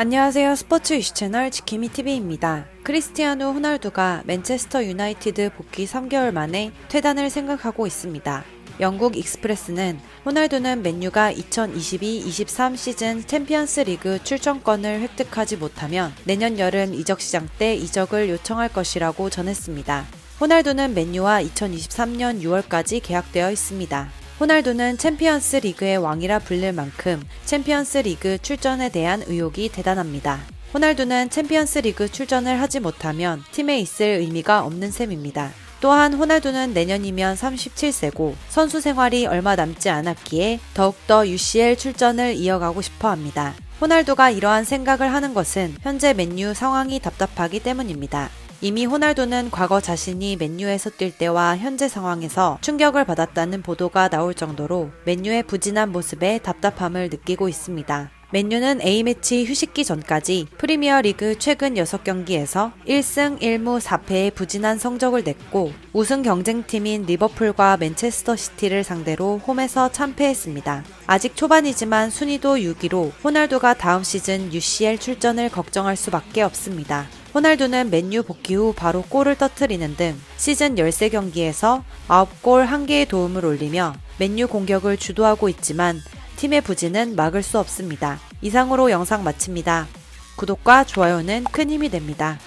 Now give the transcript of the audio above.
안녕하세요. 스포츠 이슈 채널 지키미 TV입니다. 크리스티아누 호날두가 맨체스터 유나이티드 복귀 3개월 만에 퇴단을 생각하고 있습니다. 영국 익스프레스는 호날두는 맨유가 2022-23 시즌 챔피언스 리그 출전권을 획득하지 못하면 내년 여름 이적 시장 때 이적을 요청할 것이라고 전했습니다. 호날두는 맨유와 2023년 6월까지 계약되어 있습니다. 호날두는 챔피언스 리그의 왕이라 불릴 만큼 챔피언스 리그 출전에 대한 의욕이 대단합니다. 호날두는 챔피언스 리그 출전을 하지 못하면 팀에 있을 의미가 없는 셈입니다. 또한 호날두는 내년이면 37세고 선수 생활이 얼마 남지 않았기에 더욱더 UCL 출전을 이어가고 싶어 합니다. 호날두가 이러한 생각을 하는 것은 현재 맨유 상황이 답답하기 때문입니다. 이미 호날두는 과거 자신이 맨유에서 뛸 때와 현재 상황에서 충격을 받았다는 보도가 나올 정도로 맨유의 부진한 모습에 답답함을 느끼고 있습니다. 맨유는 A매치 휴식기 전까지 프리미어 리그 최근 6경기에서 1승 1무 4패의 부진한 성적을 냈고 우승 경쟁팀인 리버풀과 맨체스터 시티를 상대로 홈에서 참패했습니다. 아직 초반이지만 순위도 6위로 호날두가 다음 시즌 UCL 출전을 걱정할 수밖에 없습니다. 호날두는 맨유 복귀 후 바로 골을 터트리는 등 시즌 13경기에서 9골 1개의 도움을 올리며 맨유 공격을 주도하고 있지만 팀의 부진은 막을 수 없습니다. 이상으로 영상 마칩니다. 구독과 좋아요는 큰 힘이 됩니다.